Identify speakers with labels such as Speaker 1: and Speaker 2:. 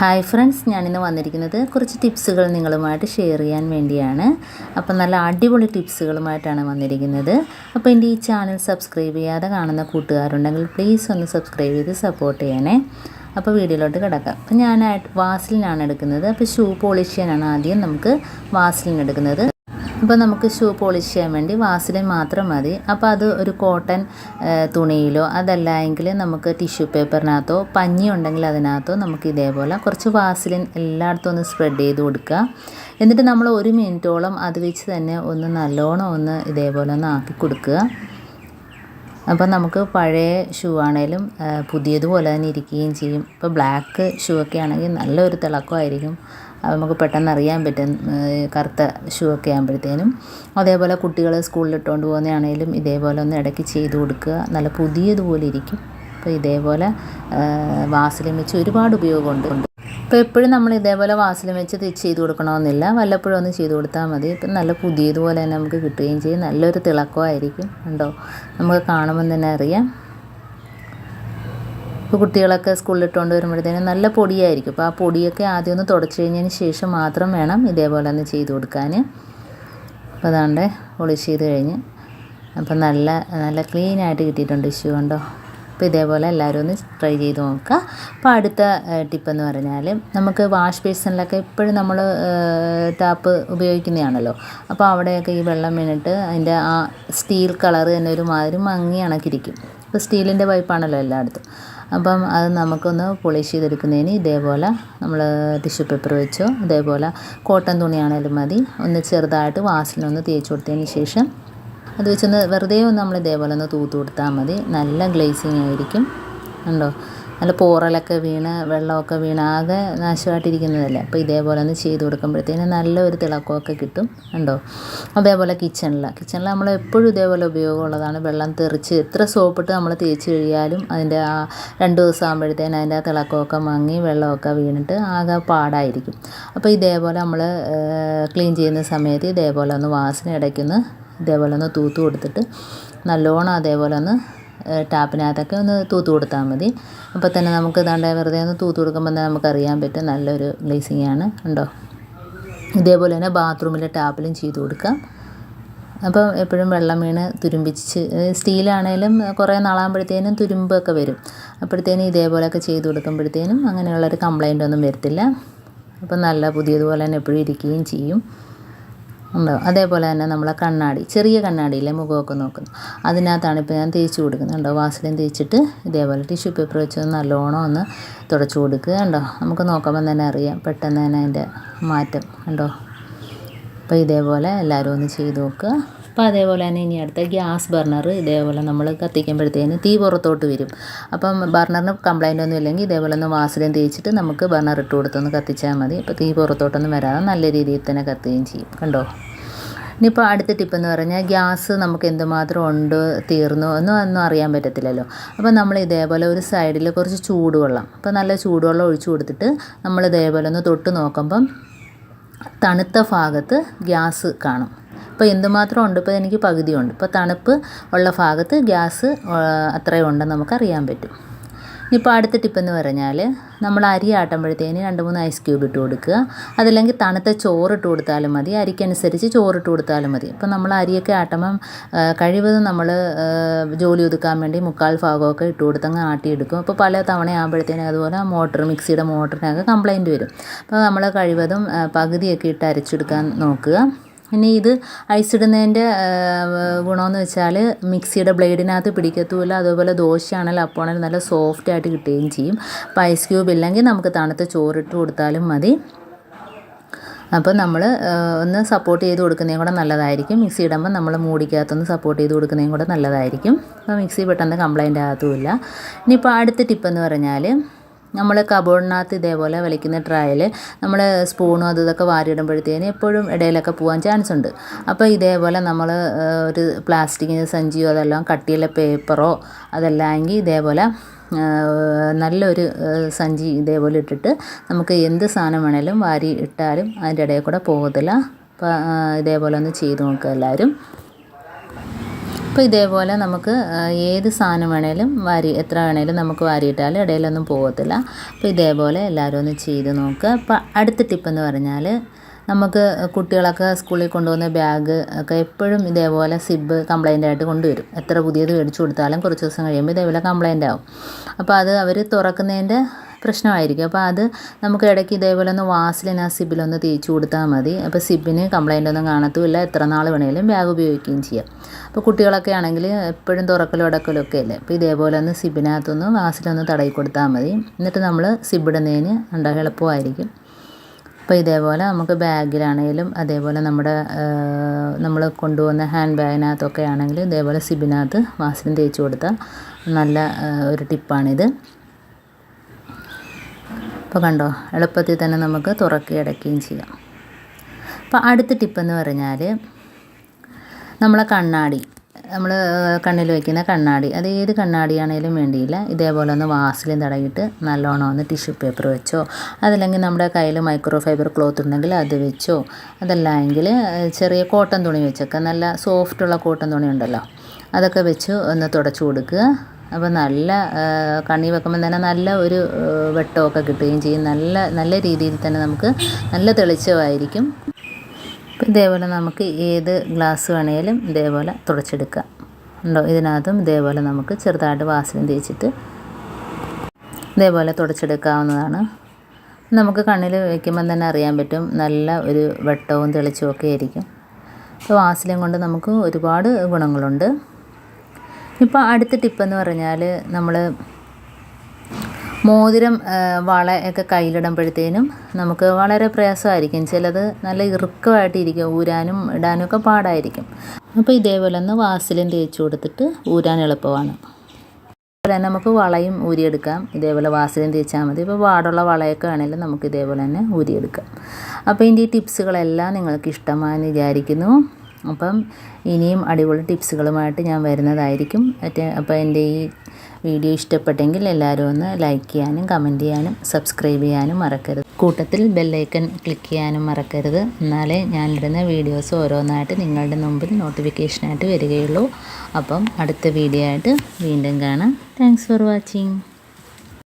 Speaker 1: Hi friends ഞാനിന്ന് വന്നിരിക്കുന്നത് കുറച്ച് ടിപ്സുകൾ നിങ്ങളുമായിട്ട് ഷെയർ ചെയ്യാൻ വേണ്ടിയാണ്. അപ്പം നല്ല അടിപൊളി ടിപ്സുകളുമായിട്ടാണ് വന്നിരിക്കുന്നത്. അപ്പോൾ എന്റെ ഈ ചാനൽ സബ്സ്ക്രൈബ് ചെയ്യാതെ കാണുന്ന കൂട്ടുകാരുണ്ടെങ്കിൽ പ്ലീസ് ഒന്ന് സബ്സ്ക്രൈബ് ചെയ്ത് സപ്പോർട്ട് ചെയ്യണേ. അപ്പോൾ വീഡിയോയിലോട്ട് കിടക്കാം. അപ്പം ഞാനായിട്ട് വാസിലിനാണ് എടുക്കുന്നത്. അപ്പോൾ ഷൂ പോളിഷ് ചെയ്യാനാണ് ആദ്യം നമുക്ക് വാസലിൻ എടുക്കുന്നത് അപ്പോൾ നമുക്ക് ഷൂ പോളിഷ് ചെയ്യാൻ വേണ്ടി വാസലിൻ മാത്രം മതി. അപ്പോൾ അത് ഒരു കോട്ടൺ തുണിയിലോ അതല്ല എങ്കിൽ നമുക്ക് ടിഷ്യൂ പേപ്പറിനകത്തോ പഞ്ഞി ഉണ്ടെങ്കിൽ അതിനകത്തോ നമുക്ക് ഇതേപോലെ കുറച്ച് വാസലിൻ എല്ലായിടത്തും ഒന്ന് സ്പ്രെഡ് ചെയ്ത് കൊടുക്കുക എന്നിട്ട് നമ്മൾ ഒരു മിനിറ്റോളം അത് വെച്ച് തന്നെ ഒന്ന് നല്ലോണം ഒന്ന് ഇതേപോലെ ഒന്ന് ആക്കി കൊടുക്കുക. അപ്പോൾ നമുക്ക് പഴയ ഷൂ ആണേലും പുതിയതുപോലെ തന്നെ ഇരിക്കുകയും ചെയ്യും. ഇപ്പോൾ ബ്ലാക്ക് ഷൂ ഒക്കെ ആണെങ്കിൽ നല്ലൊരു തിളക്കമായിരിക്കും. അത് നമുക്ക് പെട്ടെന്ന് അറിയാൻ പറ്റും കറുത്ത ഷൂ ഒക്കെ ആകുമ്പോഴത്തേനും അതേപോലെ കുട്ടികൾ സ്കൂളിൽ ഇട്ടുകൊണ്ട് പോകുന്നതാണേലും ഇതേപോലെ ഒന്ന് ഇടയ്ക്ക് ചെയ്ത് കൊടുക്കുക. നല്ല പുതിയതുപോലെ ഇരിക്കും. അപ്പോൾ ഇതേപോലെ വാസലിൻ വെച്ച് ഒരുപാട് ഉപയോഗമുണ്ട്. ഇപ്പോൾ എപ്പോഴും നമ്മൾ ഇതേപോലെ വാസലിൻ വെച്ച് ചെയ്ത് കൊടുക്കണമെന്നില്ല. വല്ലപ്പോഴും ഒന്ന് ചെയ്ത് കൊടുത്താൽ മതി. ഇപ്പം നല്ല പുതിയതുപോലെ തന്നെ നമുക്ക് കിട്ടുകയും ചെയ്യും. നല്ലൊരു തിളക്കമായിരിക്കും. ഉണ്ടോ? നമുക്ക് കാണുമ്പം തന്നെ അറിയാം. ഇപ്പോൾ കുട്ടികളൊക്കെ സ്കൂളിൽ ഇട്ടുകൊണ്ട് വരുമ്പോഴത്തേനും നല്ല പൊടിയായിരിക്കും. അപ്പോൾ ആ പൊടിയൊക്കെ ആദ്യം ഒന്ന് തുടച്ച് കഴിഞ്ഞതിന് ശേഷം മാത്രം വേണം ഇതേപോലെ ഒന്ന് ചെയ്ത് കൊടുക്കാൻ അപ്പോൾ അതാണ്ട് പോളിഷ് ചെയ്ത് കഴിഞ്ഞ്. അപ്പം നല്ല നല്ല ക്ലീൻ ആയിട്ട് കിട്ടിയിട്ടുണ്ട് ഇഷ്യൂ കണ്ടോ? അപ്പോൾ ഇതേപോലെ എല്ലാവരും ഒന്ന് ട്രൈ ചെയ്ത് നോക്കുക. അപ്പോൾ അടുത്ത ടിപ്പെന്ന് പറഞ്ഞാൽ നമുക്ക് വാഷ് ബേസിനിലൊക്കെ എപ്പോഴും നമ്മൾ ടാപ്പ് ഉപയോഗിക്കുന്നതാണല്ലോ. അപ്പോൾ അവിടെയൊക്കെ ഈ വെള്ളം വീണിട്ട് അതിന്റെ ആ സ്റ്റീൽ കളർ തന്നെ ഒരു മാതിരി മങ്ങി അണക്കിരിക്കും. ഇപ്പോൾ സ്റ്റീലിന്റെ പൈപ്പാണല്ലോ എല്ലായിടത്തും. അപ്പം അത് നമുക്കൊന്ന് പോളിഷ് ചെയ്തെടുക്കുന്നതിന് ഇതേപോലെ നമ്മൾ ടിഷ്യൂ പേപ്പർ വെച്ചോ. ഇതേപോലെ കോട്ടൺ തുണിയാണേലും മതി. ഒന്ന് ചെറുതായിട്ട് വാസിലൊന്ന് തേച്ച് കൊടുത്തതിന് ശേഷം അത് വെച്ചൊന്ന് വെറുതെ ഒന്ന് നമ്മൾ ഇതേപോലെ ഒന്ന് തൂത്ത് കൊടുത്താൽ മതി. നല്ല ഗ്ലേസിങ് ആയിരിക്കും. ഉണ്ടോ നല്ല പോറലൊക്കെ വീണ് വെള്ളമൊക്കെ വീണ് ആകെ നാശമായിട്ടിരിക്കുന്നതല്ലേ? അപ്പോൾ ഇതേപോലെ ഒന്ന് ചെയ്ത് കൊടുക്കുമ്പോഴത്തേന് നല്ലൊരു തിളക്കമൊക്കെ കിട്ടും ഉണ്ടോ അതേപോലെ കിച്ചണിൽ കിച്ചണിൽ നമ്മൾ എപ്പോഴും ഇതേപോലെ ഉപയോഗമുള്ളതാണ്. വെള്ളം തെറിച്ച് എത്ര സോപ്പിട്ട് നമ്മൾ തേച്ച് കഴിയാലും അതിന്റെ ആ രണ്ട് ദിവസം ആകുമ്പോഴത്തേന് അതിന്റെ തിളക്കമൊക്കെ മങ്ങി വെള്ളമൊക്കെ വീണിട്ട് ആകെ പാടായിരിക്കും. അപ്പോൾ ഇതേപോലെ നമ്മൾ ക്ലീൻ ചെയ്യുന്ന സമയത്ത് ഇതേപോലെ ഒന്ന് വാസന ഇടയ്ക്കൊന്ന് ഇതേപോലെ ഒന്ന് തൂത്ത് കൊടുത്തിട്ട് നല്ലോണം അതേപോലെ ഒന്ന് ടാപ്പിനകത്തൊക്കെ ഒന്ന് തൂത്ത് കൊടുത്താൽ മതി. അപ്പോൾ തന്നെ നമുക്ക് ഇതാണ്ട് വെറുതെ ഒന്ന് തൂത്ത് കൊടുക്കുമ്പോൾ തന്നെ നമുക്കറിയാൻ പറ്റും നല്ലൊരു ഗ്ലേസിങ് ആണ്. ഉണ്ടോ ഇതേപോലെ തന്നെ ബാത്റൂമിലെ ടാപ്പിലും ചെയ്ത് കൊടുക്കാം. അപ്പം എപ്പോഴും വെള്ളം വീണ് തുരുമ്പിച്ച് സ്റ്റീലാണേലും കുറേ നാളാകുമ്പോഴത്തേനും തുരുമ്പൊക്കെ വരും. അപ്പോഴത്തേനും ഇതേപോലെയൊക്കെ ചെയ്ത് കൊടുക്കുമ്പോഴത്തേനും അങ്ങനെയുള്ളൊരു കംപ്ലൈന്റ് ഒന്നും വരത്തില്ല. അപ്പം നല്ല പുതിയതുപോലെ തന്നെ എപ്പോഴും ഇരിക്കുകയും ചെയ്യും. ഉണ്ടാവും അതേപോലെ തന്നെ നമ്മളെ കണ്ണാടി ചെറിയ കണ്ണാടിയിലെ മുഖമൊക്കെ നോക്കുന്നു. അതിനകത്താണ് ഇപ്പോൾ ഞാൻ തേച്ച് കൊടുക്കുന്നത് ഉണ്ടോ വാസലിൻ തേച്ചിട്ട് ഇതേപോലെ ടിഷ്യൂ പേപ്പർ വെച്ച് നല്ലോണം ഒന്ന് തുടച്ച് കൊടുക്കുക ഉണ്ടോ നമുക്ക് നോക്കുമ്പോൾ തന്നെ അറിയാം. പെട്ടെന്ന് തന്നെ അതിന്റെ മാറ്റം ഉണ്ടോ അപ്പോൾ ഇതേപോലെ എല്ലാവരും ഒന്ന് ചെയ്ത് നോക്കുക. അപ്പോൾ അതേപോലെ തന്നെ ഇനി അടുത്ത ഗ്യാസ് ബർണർ ഇതേപോലെ നമ്മൾ കത്തിക്കുമ്പോഴത്തേന് തീ പുറത്തോട്ട് വരും. അപ്പം ബർണറിന് കംപ്ലൈന്റ് ഒന്നും ഇല്ലെങ്കിൽ ഇതേപോലെ ഒന്ന് വാസലും തേച്ചിട്ട് നമുക്ക് ബർണർ ഇട്ട് കൊടുത്തൊന്ന് കത്തിച്ചാൽ മതി. അപ്പോൾ തീ പുറത്തോട്ടൊന്നും വരാതെ നല്ല രീതിയിൽ തന്നെ കത്തുകയും ചെയ്യും. കണ്ടോ? ഇനിയിപ്പോൾ അടുത്ത ടിപ്പ് എന്ന് പറഞ്ഞാൽ ഗ്യാസ് നമുക്ക് എന്തുമാത്രം ഉണ്ട് തീർന്നു എന്നും ഒന്നും അറിയാൻ പറ്റത്തില്ലല്ലോ. അപ്പോൾ നമ്മൾ ഇതേപോലെ ഒരു സൈഡിൽ കുറച്ച് ചൂടുവെള്ളം അപ്പോൾ നല്ല ചൂടുവെള്ളം ഒഴിച്ചു കൊടുത്തിട്ട് നമ്മൾ ഇതേപോലെ ഒന്ന് തൊട്ട് നോക്കുമ്പം തണുത്ത ഭാഗത്ത് ഗ്യാസ് കാണും. ഇപ്പോൾ എന്തുമാത്രം ഉണ്ട്? ഇപ്പോൾ എനിക്ക് പകുതിയുണ്ട്. ഇപ്പോൾ തണുപ്പ് ഉള്ള ഭാഗത്ത് ഗ്യാസ് അത്രയും ഉണ്ടെന്ന് നമുക്കറിയാൻ പറ്റും. ഇനിയിപ്പോൾ അടുത്ത ടിപ്പെന്ന് പറഞ്ഞാൽ നമ്മൾ അരി ആട്ടുമ്പോഴത്തേന് രണ്ട് മൂന്ന് ഐസ് ക്യൂബ് ഇട്ട് കൊടുക്കുക. അതല്ലെങ്കിൽ തണുത്ത ചോറിട്ട് കൊടുത്താലും മതി. അരിക്കനുസരിച്ച് ചോറിട്ട് കൊടുത്താലും മതി. ഇപ്പം നമ്മൾ അരിയൊക്കെ ആട്ടുമ്പം കഴിവതും നമ്മൾ ജോലി ഒതുക്കാൻ വേണ്ടി മുക്കാൽ ഭാഗമൊക്കെ ഇട്ട് കൊടുത്തങ്ങ് ആട്ടിയെടുക്കും. അപ്പോൾ പല തവണ ആകുമ്പോഴത്തേനും അതുപോലെ മോട്ടർ മിക്സിയുടെ മോട്ടറിനൊക്കെ കംപ്ലൈന്റ് വരും. അപ്പോൾ നമ്മൾ കഴിവതും പകുതിയൊക്കെ ഇട്ട് അരച്ചെടുക്കാൻ നോക്കുക. ഇനി ഇത് ഐസിടുന്നതിന്റെ ഗുണമെന്ന് വെച്ചാൽ മിക്സിയുടെ ബ്ലേഡിനകത്ത് പിടിക്കത്തുമില്ല. അതുപോലെ ദോശയാണെങ്കിലും അപ്പമാണെങ്കിലും നല്ല സോഫ്റ്റ് ആയിട്ട് കിട്ടുകയും ചെയ്യും. അപ്പോൾ ഐസ് ക്യൂബ് ഇല്ലെങ്കിൽ നമുക്ക് തണുത്ത ചോറിട്ട് കൊടുത്താലും മതി. അപ്പോൾ നമ്മൾ ഒന്ന് സപ്പോർട്ട് ചെയ്ത് കൊടുക്കുന്നതും കൂടെ നല്ലതായിരിക്കും. മിക്സി ഇടുമ്പോൾ നമ്മൾ മൂടിക്കകത്തൊന്ന് സപ്പോർട്ട് ചെയ്ത് കൊടുക്കുന്നതും കൂടെ നല്ലതായിരിക്കും. അപ്പോൾ മിക്സി പെട്ടെന്ന് കംപ്ലൈന്റ് ആകത്തുമില്ല. ഇനിയിപ്പോൾ അടുത്ത ടിപ്പെന്ന് പറഞ്ഞാൽ നമ്മൾ കബോർഡിനകത്ത് ഇതേപോലെ വലിക്കുന്ന ട്രയൽ നമ്മൾ സ്പൂണും അത് ഇതൊക്കെ വാരിയിടുമ്പോഴത്തേന് എപ്പോഴും ഇടയിലൊക്കെ പോകാൻ ചാൻസ് ഉണ്ട്. അപ്പോൾ ഇതേപോലെ നമ്മൾ ഒരു പ്ലാസ്റ്റിക്കിന്റെ സഞ്ചിയോ അതെല്ലാം കട്ടിയുള്ള പേപ്പറോ അതല്ലെങ്കിൽ ഇതേപോലെ നല്ലൊരു സഞ്ചി ഇതേപോലെ ഇട്ടിട്ട് നമുക്ക് എന്ത് സാധനം വേണേലും വാരി ഇട്ടാലും അതിന്റെ ഇടയിൽ കൂടെ പോകത്തില്ല. അപ്പോൾ ഇതേപോലെ ഒന്ന് ചെയ്ത് നോക്കുക എല്ലാവരും അപ്പോൾ ഇതേപോലെ നമുക്ക് ഏത് സാധനം വേണേലും വാരി എത്ര വേണേലും നമുക്ക് വാരിയിട്ടാൽ ഇടയിലൊന്നും പോകത്തില്ല. അപ്പോൾ ഇതേപോലെ എല്ലാവരും ഒന്ന് ചെയ്ത് നോക്കുക. അപ്പോൾ അടുത്ത ടിപ്പെന്ന് പറഞ്ഞാൽ നമുക്ക് കുട്ടികളൊക്കെ സ്കൂളിൽ കൊണ്ടുപോകുന്ന ബാഗ് ഒക്കെ എപ്പോഴും ഇതേപോലെ സിബ് കംപ്ലൈന്റ് ആയിട്ട് കൊണ്ടുവരും. എത്ര പുതിയത് മേടിച്ചു കൊടുത്താലും കുറച്ച് ദിവസം കഴിയുമ്പോൾ ഇതേപോലെ കംപ്ലൈന്റ് ആവും. അപ്പോൾ അത് അവർ തുറക്കുന്നതിന്റെ പ്രശ്നമായിരിക്കും. അപ്പോൾ അത് നമുക്ക് ഇടയ്ക്ക് ഇതേപോലെ ഒന്ന് വാസിലിന് ആ സിബിലൊന്ന് തേച്ച് കൊടുത്താൽ മതി. അപ്പോൾ സിബിന് കംപ്ലൈന്റ് ഒന്നും കാണത്തുമില്ല എത്ര നാൾ വേണേലും ബാഗ് ഉപയോഗിക്കുകയും ചെയ്യാം. അപ്പോൾ കുട്ടികളൊക്കെ ആണെങ്കിൽ എപ്പോഴും തുറക്കലും അടക്കലും ഒക്കെ അല്ലേ? അപ്പോൾ ഇതേപോലെ ഒന്ന് സിബിനകത്തൊന്ന് വാസിലൊന്ന് തടയി കൊടുത്താൽ മതി. എന്നിട്ട് നമ്മൾ സിബിടുന്നതിന് ഉണ്ടാ എളുപ്പമായിരിക്കും. അപ്പോൾ ഇതേപോലെ നമുക്ക് ബാഗിലാണെങ്കിലും അതേപോലെ നമ്മുടെ നമ്മൾ കൊണ്ടുപോകുന്ന ഹാൻഡ് ബാഗിനകത്തൊക്കെ ആണെങ്കിലും ഇതേപോലെ സിബിനകത്ത് വാസിനും തേച്ച് കൊടുത്താൽ നല്ല ഒരു ടിപ്പാണിത്. അപ്പോൾ കണ്ടോ എളുപ്പത്തിൽ തന്നെ നമുക്ക് തുറക്കി അടയ്ക്കുകയും ചെയ്യാം. അപ്പോൾ അടുത്ത ടിപ്പെന്ന് പറഞ്ഞാൽ നമ്മളെ കണ്ണാടി നമ്മൾ കണ്ണിൽ വയ്ക്കുന്ന കണ്ണാടി. അത് ഏത് കണ്ണാടിയാണേലും വേണ്ടിയില്ല. ഇതേപോലെ ഒന്ന് വാസിലും തടയിട്ട് നല്ലോണം ഒന്ന് ടിഷ്യൂ പേപ്പർ വെച്ചോ അതല്ലെങ്കിൽ നമ്മുടെ കയ്യിൽ മൈക്രോ ഫൈബർ ക്ലോത്ത് ഉണ്ടെങ്കിൽ അത് വെച്ചോ അതല്ല എങ്കിൽ ചെറിയ കോട്ടൺ തുണി വെച്ചൊക്കെ നല്ല സോഫ്റ്റുള്ള കോട്ടൺ തുണി ഉണ്ടല്ലോ അതൊക്കെ വെച്ച് ഒന്ന് തുടച്ചു കൊടുക്കുക. അപ്പോൾ നല്ല കണ്ണി വെക്കുമ്പോൾ തന്നെ നല്ല ഒരു വെട്ടമൊക്കെ കിട്ടുകയും ചെയ്യും. നല്ല നല്ല രീതിയിൽ തന്നെ നമുക്ക് നല്ല തെളിച്ചമായിരിക്കും. അപ്പോൾ ഇതേപോലെ നമുക്ക് ഏത് ഗ്ലാസ് വേണേലും ഇതേപോലെ തുടച്ചെടുക്കാം. ഉണ്ടോ? ഇതിനകത്തും ഇതേപോലെ നമുക്ക് ചെറുതായിട്ട് വാസനം തേച്ചിട്ട് ഇതേപോലെ തുടച്ചെടുക്കാവുന്നതാണ്. നമുക്ക് കണ്ണിൽ വയ്ക്കുമ്പം തന്നെ അറിയാൻ പറ്റും. നല്ല ഒരു വെട്ടവും തെളിച്ചവും ഒക്കെ ആയിരിക്കും. അപ്പോൾ വാസലം കൊണ്ട് നമുക്ക് ഒരുപാട് ഗുണങ്ങളുണ്ട്. ഇപ്പോൾ അടുത്ത ടിപ്പെന്ന് പറഞ്ഞാൽ നമ്മൾ മോതിരം വള ഒക്കെ കയ്യിലിടുമ്പോഴത്തേനും നമുക്ക് വളരെ പ്രയാസമായിരിക്കും. ചിലത് നല്ല ഇറുക്കമായിട്ടിരിക്കും ഊരാനും ഇടാനും ഒക്കെ പാടായിരിക്കും. അപ്പോൾ ഇതേപോലെ ഒന്ന് വാസിലും തേച്ച് കൊടുത്തിട്ട് ഊരാൻ എളുപ്പമാണ്. അതുപോലെ തന്നെ നമുക്ക് വളയും ഊരിയെടുക്കാം. ഇതേപോലെ വാസിലും തേച്ചാൽ മതി. ഇപ്പോൾ പാടുള്ള വളയൊക്കെ ആണെങ്കിലും നമുക്ക് ഇതേപോലെ തന്നെ ഊരിയെടുക്കാം. അപ്പോൾ ഇതിന്റെ ഈ ടിപ്സുകളെല്ലാം നിങ്ങൾക്ക് ഇഷ്ടമായെന്ന് വിചാരിക്കുന്നു. അപ്പം ഇനിയും അടിപൊളി ടിപ്സുകളുമായിട്ട് ഞാൻ വരുന്നതായിരിക്കും. അപ്പോൾ എന്റെ ഈ വീഡിയോ ഇഷ്ടപ്പെട്ടെങ്കിൽ എല്ലാവരും ഒന്ന് ലൈക്ക് ചെയ്യാനും കമന്റ് ചെയ്യാനും സബ്സ്ക്രൈബ് ചെയ്യാനും മറക്കരുത്. കൂട്ടത്തിൽ ബെല്ലൈക്കൺ ക്ലിക്ക് ചെയ്യാനും മറക്കരുത്. എന്നാലേ ഞാനിടുന്ന വീഡിയോസ് ഓരോന്നായിട്ട് നിങ്ങളുടെ മുമ്പിൽ നോട്ടിഫിക്കേഷനായിട്ട് വരികയുള്ളൂ. അപ്പം അടുത്ത വീഡിയോ ആയിട്ട് വീണ്ടും കാണാം. Thanks for watching